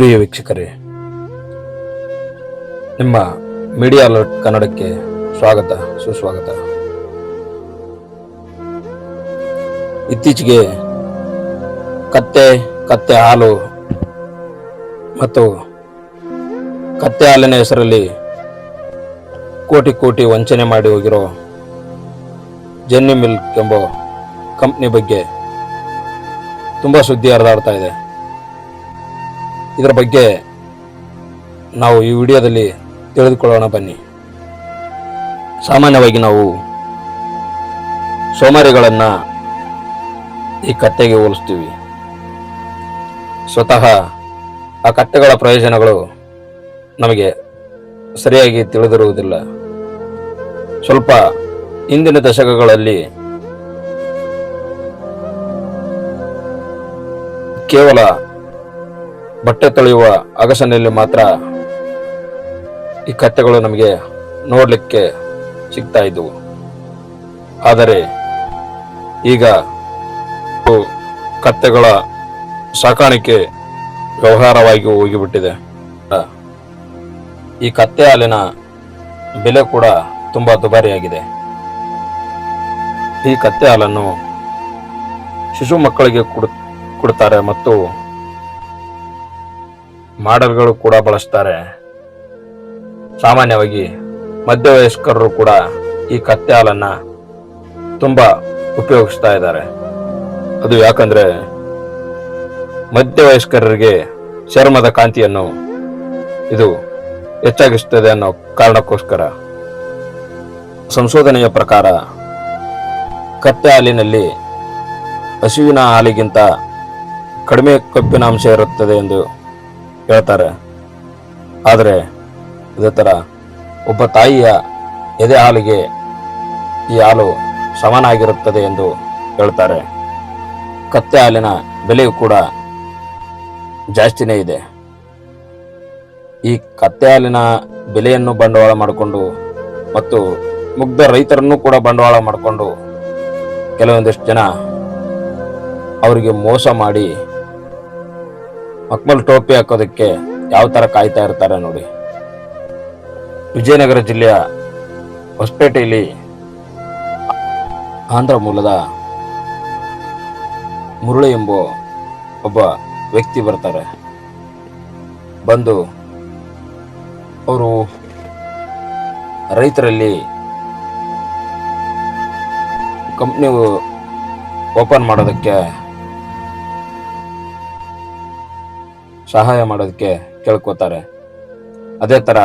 ಪ್ರಿಯ ವೀಕ್ಷಕರೇ, ನಿಮ್ಮ media alert ಕನ್ನಡಕ್ಕೆ ಸ್ವಾಗತ, ಸುಸ್ವಾಗತ. ಇತ್ತೀಚೆಗೆ ಕತ್ತೆ ಕತ್ತೆ ಹಾಲು ಮತ್ತು ಕತ್ತೆ ಹಾಲಿನ ಹೆಸರಲ್ಲಿ ಕೋಟಿ ಕೋಟಿ ವಂಚನೆ ಮಾಡಿ ಹೋಗಿರೋ ಜೆನ್ನಿ ಮಿಲ್ಕ್ ಎಂಬ ಕಂಪ್ನಿ ಬಗ್ಗೆ ತುಂಬ ಸುದ್ದಿ ಹರಿದಾಡ್ತಾ ಇದೆ. ಇದರ ಬಗ್ಗೆ ನಾವು ಈ ವಿಡಿಯೋದಲ್ಲಿ ತಿಳಿದುಕೊಳ್ಳೋಣ ಬನ್ನಿ. ಸಾಮಾನ್ಯವಾಗಿ ನಾವು ಸೋಮಾರಿಗಳನ್ನು ಈ ಕತ್ತೆಗೆ ಹೋಲಿಸ್ತೀವಿ. ಸ್ವತಃ ಆ ಕತ್ತೆಗಳ ಪ್ರಯೋಜನಗಳು ನಮಗೆ ಸರಿಯಾಗಿ ತಿಳಿದಿರುವುದಿಲ್ಲ. ಸ್ವಲ್ಪ ಇಂದಿನ ದಶಕಗಳಲ್ಲಿ ಕೇವಲ ಬಟ್ಟೆ ತೊಳೆಯುವ ಅಗಸನಲ್ಲಿ ಮಾತ್ರ ಈ ಕತ್ತೆಗಳು ನಮಗೆ ನೋಡಲಿಕ್ಕೆ ಸಿಗ್ತಾ ಇದ್ದವು. ಆದರೆ ಈಗ ಕತ್ತೆಗಳ ಸಾಕಾಣಿಕೆ ವ್ಯವಹಾರವಾಗಿ ಹೋಗಿಬಿಟ್ಟಿದೆ. ಈ ಕತ್ತೆ ಹಾಲಿನ ಬೆಲೆ ಕೂಡ ತುಂಬ ದುಬಾರಿಯಾಗಿದೆ. ಈ ಕತ್ತೆ ಹಾಲನ್ನು ಶಿಶು ಮಕ್ಕಳಿಗೆ ಕೊಡು, ಕೊಡ್ತಾರೆ ಮತ್ತು ಮಾಡೆಲ್ಗಳು ಕೂಡ ಬಳಸ್ತಾರೆ. ಸಾಮಾನ್ಯವಾಗಿ ಮಧ್ಯವಯಸ್ಕರರು ಕೂಡ ಈ ಕತ್ತೆ ಹಾಲನ್ನು ತುಂಬಾ ಉಪಯೋಗಿಸ್ತಾ ಇದ್ದಾರೆ. ಅದು ಯಾಕಂದ್ರೆ ಮಧ್ಯವಯಸ್ಕರರಿಗೆ ಚರ್ಮದ ಕಾಂತಿಯನ್ನು ಇದು ಹೆಚ್ಚಾಗಿಸ್ತದೆ ಅನ್ನೋ ಕಾರಣಕ್ಕೋಸ್ಕರ. ಸಂಶೋಧನೆಯ ಪ್ರಕಾರ ಕತ್ತೆ ಹಾಲಿನಲ್ಲಿ ಹಸುವಿನ ಹಾಲಿಗಿಂತ ಕಡಿಮೆ ಕಬ್ಬಿನಾಂಶ ಇರುತ್ತದೆ ಎಂದು ಹೇಳ್ತಾರೆ. ಆದರೆ ಇದೇ ಥರ ಒಬ್ಬ ತಾಯಿಯ ಎದೆ ಹಾಲಿಗೆ ಈ ಹಾಲು ಸಮನಾಗಿರುತ್ತದೆ ಎಂದು ಹೇಳ್ತಾರೆ. ಕತ್ತೆ ಹಾಲಿನ ಬೆಲೆಯೂ ಕೂಡ ಜಾಸ್ತಿನೇ ಇದೆ. ಈ ಕತ್ತೆ ಹಾಲಿನ ಬೆಲೆಯನ್ನು ಬಂಡವಾಳ ಮಾಡಿಕೊಂಡು ಮತ್ತು ಮುಗ್ಧ ರೈತರನ್ನು ಕೂಡ ಬಂಡವಾಳ ಮಾಡಿಕೊಂಡು ಕೆಲವೊಂದಿಷ್ಟು ಜನ ಅವರಿಗೆ ಮೋಸ ಮಾಡಿ ಮಕ್ಮಲ್ ಟೋಪಿ ಹಾಕೋದಕ್ಕೆ ಯಾವ ತರ ಕಾಯ್ತಾ ಇರ್ತಾರೆ ನೋಡಿ. ವಿಜಯನಗರ ಜಿಲ್ಲೆಯ ಹೊಸಪೇಟೆಯಲ್ಲಿ ಆಂಧ್ರ ಮೂಲದ ಮುರುಳಿ ಎಂಬ ಒಬ್ಬ ವ್ಯಕ್ತಿ ಬರ್ತಾರೆ. ಬಂದು ಅವರು ರೈತರಲ್ಲಿ ಕಂಪ್ನಿ ಓಪನ್ ಮಾಡೋದಕ್ಕೆ ಸಹಾಯ ಮಾಡೋದಕ್ಕೆ ಕೇಳ್ಕೋತಾರೆ. ಅದೇ ಥರ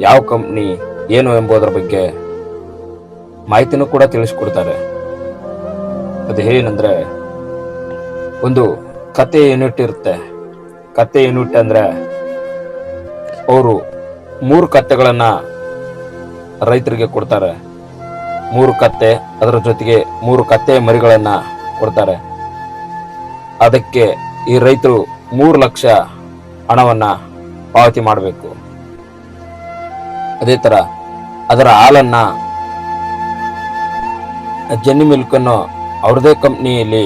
ಯಾವ ಕಂಪ್ನಿ ಏನು ಎಂಬುದರ ಬಗ್ಗೆ ಮಾಹಿತಿನೂ ಕೂಡ ತಿಳಿಸ್ಕೊಡ್ತಾರೆ. ಅದು ಏನಂದ್ರೆ ಒಂದು ಕತೆ ಯೂನಿಟ್ ಇರುತ್ತೆ. ಕತೆ ಯೂನಿಟ್ ಅಂದ್ರೆ ಅವರು ಮೂರು ಕತೆಗಳನ್ನು ರೈತರಿಗೆ ಕೊಡ್ತಾರೆ. ಮೂರು ಕತ್ತೆ ಅದರ ಜೊತೆಗೆ ಮೂರು ಕತ್ತೆ ಮರಿಗಳನ್ನು ಕೊಡ್ತಾರೆ. ಅದಕ್ಕೆ ಈ ರೈತರು ಮೂರು ಲಕ್ಷ ಹಣವನ್ನು ಪಾವತಿ ಮಾಡಬೇಕು. ಅದೇ ಥರ ಅದರ ಹಾಲನ್ನು ಜನ್ನಿ ಮಿಲ್ಕನ್ನು ಅವ್ರದೇ ಕಂಪ್ನಿಯಲ್ಲಿ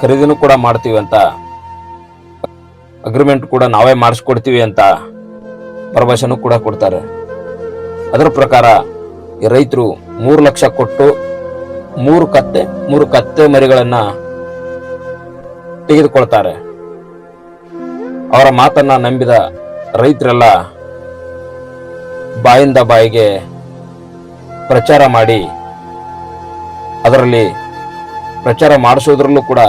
ಖರೀದಿನೂ ಕೂಡ ಮಾಡ್ತೀವಿ ಅಂತ ಅಗ್ರಿಮೆಂಟ್ ಕೂಡ ನಾವೇ ಮಾಡಿಸ್ಕೊಡ್ತೀವಿ ಅಂತ ಭರವಸೆನೂ ಕೂಡ ಕೊಡ್ತಾರೆ. ಅದರ ಪ್ರಕಾರ ರೈತರು ಮೂರು ಲಕ್ಷ ಕೊಟ್ಟು ಮೂರು ಕತ್ತೆ ಮೂರು ಕತ್ತೆ ಮರಿಗಳನ್ನು ತೆಗೆದುಕೊಳ್ತಾರೆ. ಅವರ ಮಾತನ್ನ ನಂಬಿದ ರೈತರೆಲ್ಲ ಬಾಯಿಂದ ಬಾಯಿಗೆ ಪ್ರಚಾರ ಮಾಡಿ ಅದರಲ್ಲಿ ಪ್ರಚಾರ ಮಾಡಿಸೋದ್ರಲ್ಲೂ ಕೂಡ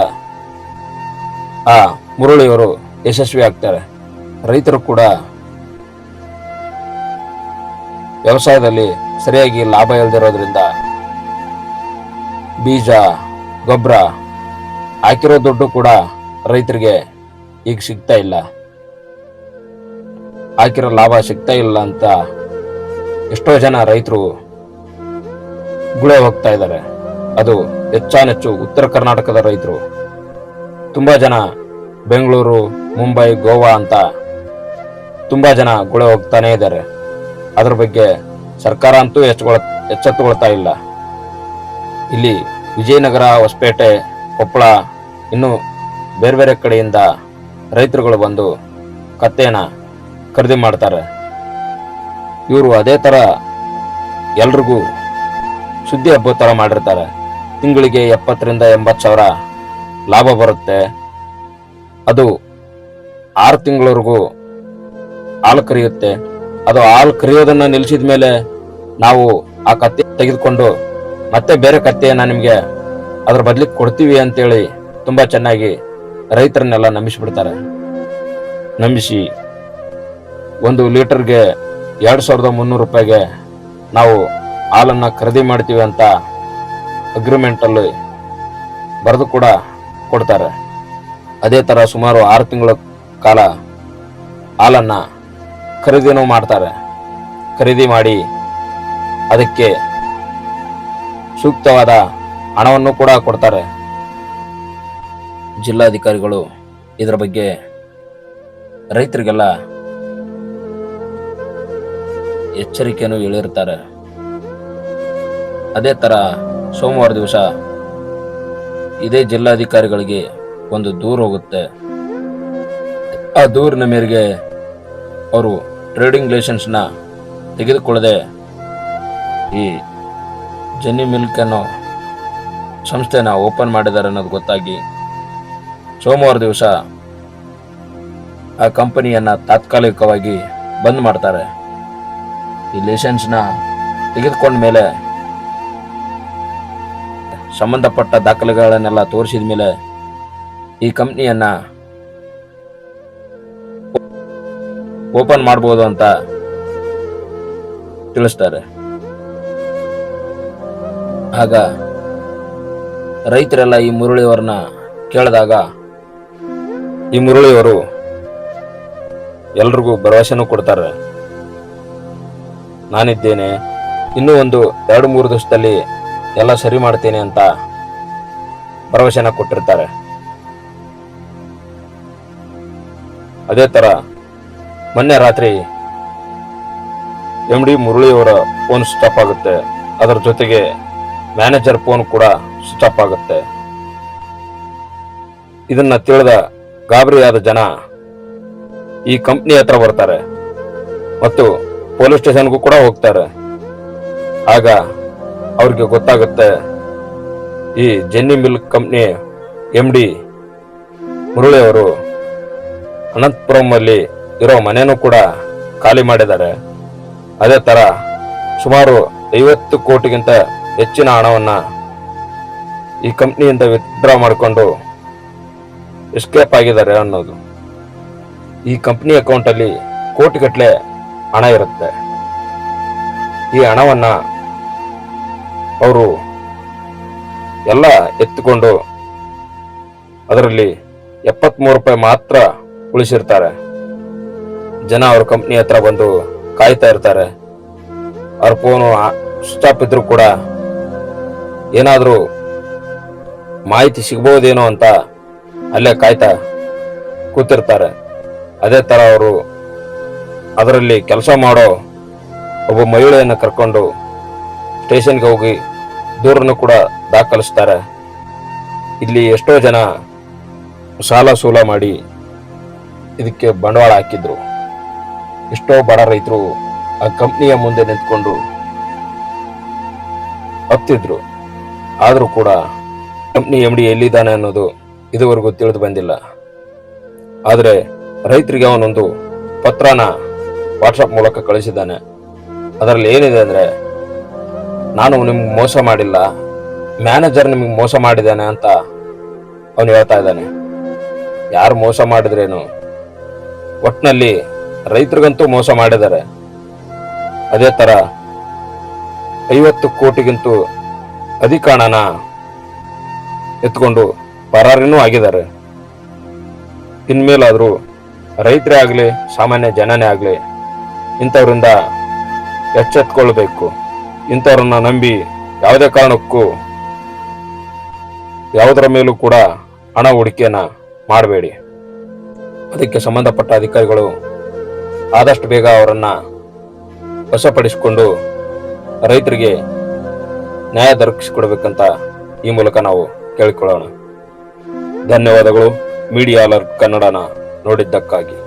ಆ ಮುರಳಿಯವರು ಯಶಸ್ವಿ ಆಗ್ತಾರೆ. ರೈತರು ಕೂಡ ವ್ಯವಸಾಯದಲ್ಲಿ ಸರಿಯಾಗಿ ಲಾಭ ಇಲ್ಲದಿರೋದ್ರಿಂದ ಬೀಜ, ಗೊಬ್ಬರ ಹಾಕಿರೋ ದುಡ್ಡು ಕೂಡ ರೈತರಿಗೆ ಈಗ ಸಿಗ್ತಾ ಇಲ್ಲ. ಹಾಕಿರೋ ಲಾಭ ಸಿಗ್ತಾ ಇಲ್ಲ ಅಂತ ಎಷ್ಟೋ ಜನ ರೈತರು ಗುಳೆ ಹೋಗ್ತಾ ಇದ್ದಾರೆ. ಅದು ಹೆಚ್ಚಾನೆಚ್ಚು ಉತ್ತರ ಕರ್ನಾಟಕದ ರೈತರು. ತುಂಬಾ ಜನ ಬೆಂಗಳೂರು, ಮುಂಬೈ, ಗೋವಾ ಅಂತ ತುಂಬಾ ಜನ ಗುಳೆ ಹೋಗ್ತಾನೆ ಇದ್ದಾರೆ. ಅದ್ರ ಬಗ್ಗೆ ಸರ್ಕಾರ ಅಂತೂ ಎಚ್ಚಗೊಳ ಎಚ್ಚೆತ್ತುಕೊಳ್ತಾ ಇಲ್ಲ. ಇಲ್ಲಿ ವಿಜಯನಗರ, ಹೊಸಪೇಟೆ, ಕೊಪ್ಪಳ, ಇನ್ನು ಬೇರೆ ಬೇರೆ ಕಡೆಯಿಂದ ರೈತರುಗಳು ಬಂದು ಕತ್ತೆನ ಖರೀದಿ ಮಾಡ್ತಾರೆ. ಇವರು ಅದೇ ಥರ ಎಲ್ರಿಗೂ ಸುದ್ದಿ ಹಬ್ಬ ಥರ ಮಾಡಿರ್ತಾರೆ. ತಿಂಗಳಿಗೆ ಎಪ್ಪತ್ತರಿಂದ ಎಂಬತ್ತು ಸಾವಿರ ಲಾಭ ಬರುತ್ತೆ. ಅದು ಆರು ತಿಂಗಳವರೆಗೂ ಹಾಲು ಕರೆಯುತ್ತೆ. ಅದು ಹಾಲು ಕರೆಯೋದನ್ನ ನಿಲ್ಲಿಸಿದ ಮೇಲೆ ನಾವು ಆ ಕತ್ತೆ ತೆಗೆದುಕೊಂಡು ಮತ್ತೆ ಬೇರೆ ಕತ್ತೆಯನ್ನ ನಿಮಗೆ ಅದ್ರ ಬದಲಿಗೆ ಕೊಡ್ತೀವಿ ಅಂತೇಳಿ ತುಂಬ ಚೆನ್ನಾಗಿ ರೈತರನ್ನೆಲ್ಲ ನಂಬಿಸಿಬಿಡ್ತಾರೆ. ನಂಬಿಸಿ ಒಂದು ಲೀಟರ್ಗೆ ಎರಡು ಸಾವಿರದ ಮುನ್ನೂರು ರೂಪಾಯಿಗೆ ನಾವು ಹಾಲನ್ನು ಖರೀದಿ ಮಾಡ್ತೀವಿ ಅಂತ ಅಗ್ರಿಮೆಂಟಲ್ಲಿ ಬರೆದು ಕೂಡ ಕೊಡ್ತಾರೆ. ಅದೇ ಥರ ಸುಮಾರು ಆರು ತಿಂಗಳ ಕಾಲ ಹಾಲನ್ನು ಖರೀದಿನೂ ಮಾಡ್ತಾರೆ. ಖರೀದಿ ಮಾಡಿ ಅದಕ್ಕೆ ಸೂಕ್ತವಾದ ಹಣವನ್ನು ಕೂಡ ಕೊಡ್ತಾರೆ. ಜಿಲ್ಲಾಧಿಕಾರಿಗಳು ಇದರ ಬಗ್ಗೆ ರೈತರಿಗೆಲ್ಲ ಎಚ್ಚರಿಕೆಯನ್ನು ಹೇಳಿರ್ತಾರೆ. ಅದೇ ಥರ ಸೋಮವಾರ ದಿವಸ ಇದೇ ಜಿಲ್ಲಾಧಿಕಾರಿಗಳಿಗೆ ಒಂದು ದೂರು ಹೋಗುತ್ತೆ. ಆ ದೂರಿನ ಮೇರೆಗೆ ಅವರು ಟ್ರೇಡಿಂಗ್ ಲೈಸೆನ್ಸ್ನ ತೆಗೆದುಕೊಳ್ಳದೆ ಈ ಜನ್ನಿ ಮಿಲ್ಕ್ ಅನ್ನೋ ಸಂಸ್ಥೆನ ಓಪನ್ ಮಾಡಿದ್ದಾರೆ ಅನ್ನೋದು ಗೊತ್ತಾಗಿ ಸೋಮವಾರ ದಿವಸ ಆ ಕಂಪನಿಯನ್ನು ತಾತ್ಕಾಲಿಕವಾಗಿ ಬಂದ್ ಮಾಡ್ತಾರೆ. ಈ ಲೈಸೆನ್ಸ್ನ ತೆಗೆದುಕೊಂಡ ಮೇಲೆ ಸಂಬಂಧಪಟ್ಟ ದಾಖಲೆಗಳನ್ನೆಲ್ಲ ತೋರಿಸಿದ ಮೇಲೆ ಈ ಕಂಪ್ನಿಯನ್ನ ಓಪನ್ ಮಾಡ್ಬೋದು ಅಂತ ತಿಳಿಸ್ತಾರೆ. ಆಗ ರೈತರೆಲ್ಲ ಈ ಮುರುಳಿಯವರನ್ನ ಕೇಳಿದಾಗ ಈ ಮುರುಳಿಯವರು ಎಲ್ರಿಗೂ ಭರವಸೆನೂ ಕೊಡ್ತಾರೆ. ನಾನಿದ್ದೇನೆ. ಇನ್ನೂ ಒಂದು ಎರಡು ಮೂರು ದಿವಸದಲ್ಲಿ ಎಲ್ಲ ಸರಿ ಮಾಡ್ತೇನೆ ಅಂತ ಭರವಸೆನ ಕೊಟ್ಟಿರ್ತಾರೆ. ಅದೇ ಥರ ಮೊನ್ನೆ ರಾತ್ರಿ ಎಂ ಡಿ ಮುರಳಿಯವರ ಫೋನ್ ಸ್ಟಾಪ್ ಆಗುತ್ತೆ. ಅದರ ಜೊತೆಗೆ ಮ್ಯಾನೇಜರ್ ಫೋನ್ ಕೂಡ ಸ್ಟಾಪ್ ಆಗುತ್ತೆ. ಇದನ್ನ ತಿಳಿದ ಗಾಬರಿಯಾದ ಜನ ಈ ಕಂಪ್ನಿ ಹತ್ರ ಬರ್ತಾರೆ. ಮತ್ತು ಪೊಲೀಸ್ ಸ್ಟೇಷನ್ಗೂ ಕೂಡ ಹೋಗ್ತಾರೆ. ಆಗ ಅವ್ರಿಗೆ ಗೊತ್ತಾಗುತ್ತೆ, ಈ Jenny milk company M D Murali ಅವರು ಅನಂತಪುರಂ ಅಲ್ಲಿ ಇರೋ ಮನೆಯೂ ಕೂಡ ಖಾಲಿ ಮಾಡಿದ್ದಾರೆ. ಅದೇ ಥರ ಸುಮಾರು ಐವತ್ತು ಕೋಟಿಗಿಂತ ಹೆಚ್ಚಿನ ಹಣವನ್ನು ಈ ಕಂಪ್ನಿಯಿಂದ ವಿತ್ಡ್ರಾ ಮಾಡಿಕೊಂಡು ಎಸ್ಕೇಪ್ ಆಗಿದ್ದಾರೆ ಅನ್ನೋದು. ಈ ಕಂಪ್ನಿ ಅಕೌಂಟಲ್ಲಿ ಕೋಟಿಗಟ್ಟಲೆ ಹಣ ಇರುತ್ತೆ. ಈ ಹಣವನ್ನ ಅವರು ಎಲ್ಲ ಎತ್ತುಕೊಂಡು ಅದರಲ್ಲಿ ಎಪ್ಪತ್ಮೂರು ರೂಪಾಯಿ ಮಾತ್ರ ಉಳಿಸಿರ್ತಾರೆ. ಜನ ಅವ್ರ ಕಂಪ್ನಿ ಹತ್ರ ಬಂದು ಕಾಯ್ತಾ ಇರ್ತಾರೆ. ಅವ್ರ ಫೋನು ಸ್ಟಾಪ್ ಇದ್ರು ಕೂಡ ಏನಾದರೂ ಮಾಹಿತಿ ಸಿಗ್ಬೋದೇನೋ ಅಂತ ಅಲ್ಲೇ ಕಾಯ್ತಾ ಕೂತಿರ್ತಾರೆ. ಅದೇ ಥರ ಅವರು ಅದರಲ್ಲಿ ಕೆಲಸ ಮಾಡೋ ಒಬ್ಬ ಮಹಿಳೆಯನ್ನು ಕರ್ಕೊಂಡು ಸ್ಟೇಷನ್ಗೆ ಹೋಗಿ ದೂರನ್ನು ಕೂಡ ದಾಖಲಿಸ್ತಾರೆ. ಇಲ್ಲಿ ಎಷ್ಟೋ ಜನ ಸಾಲ ಸೂಲ ಮಾಡಿ ಇದಕ್ಕೆ ಬಂಡವಾಳ ಹಾಕಿದ್ರು. ಎಷ್ಟೋ ಬಡ ರೈತರು ಆ ಕಂಪ್ನಿಯ ಮುಂದೆ ನಿಂತ್ಕೊಂಡು ಹತ್ತಿದ್ರು. ಆದರೂ ಕೂಡ ಕಂಪ್ನಿ ಎಂ ಡಿ ಎಲ್ಲಿದ್ದಾನೆ ಅನ್ನೋದು ಇದುವರೆಗೂ ತಿಳಿದು ಬಂದಿಲ್ಲ. ಆದರೆ ರೈತರಿಗೆ ಅವನೊಂದು ಪತ್ರನ ವಾಟ್ಸಪ್ ಮೂಲಕ ಕಳಿಸಿದ್ದಾನೆ. ಅದರಲ್ಲಿ ಏನಿದೆ ಅಂದರೆ, ನಾನು ನಿಮ್ಗೆ ಮೋಸ ಮಾಡಿಲ್ಲ ಮ್ಯಾನೇಜರ್ ನಿಮಗೆ ಮೋಸ ಮಾಡಿದ್ದಾನೆ ಅಂತ ಅವನು ಹೇಳ್ತಾ ಇದ್ದಾನೆ. ಯಾರು ಮೋಸ ಮಾಡಿದ್ರೇನು? ಒಟ್ಟಿನಲ್ಲಿ ರೈತರಿಗಂತೂ ಮೋಸ ಮಾಡಿದ್ದಾರೆ. ಅದೇ ಥರ ಐವತ್ತು ಕೋಟಿಗಿಂತೂ ಅಧಿಕ ಹಣನ ಎತ್ಕೊಂಡು ಪರಾರಿನೂ ಆಗಿದ್ದಾರೆ. ಇನ್ಮೇಲಾದರೂ ರೈತರೇ ಆಗಲಿ, ಸಾಮಾನ್ಯ ಜನನೇ ಆಗಲಿ ಇಂಥವ್ರಿಂದ ಎಚ್ಚೆತ್ಕೊಳ್ಬೇಕು. ಇಂಥವ್ರನ್ನ ನಂಬಿ ಯಾವುದೇ ಕಾರಣಕ್ಕೂ ಯಾವುದರ ಮೇಲೂ ಕೂಡ ಹಣ ಹೂಡಿಕೆಯನ್ನು ಮಾಡಬೇಡಿ. ಅದಕ್ಕೆ ಸಂಬಂಧಪಟ್ಟ ಅಧಿಕಾರಿಗಳು ಆದಷ್ಟು ಬೇಗ ಅವರನ್ನು ವಶಪಡಿಸಿಕೊಂಡು ರೈತರಿಗೆ ನ್ಯಾಯ ದೊರಕಿಸಿಕೊಡ್ಬೇಕಂತ ಈ ಮೂಲಕ ನಾವು ಕೇಳಿಕೊಳ್ಳೋಣ. ಧನ್ಯವಾದಗಳು. ಮೀಡಿಯಾ ಅಲರ್ಟ್ ಕನ್ನಡನ ನೋಡಿದ್ದಕ್ಕಾಗಿ.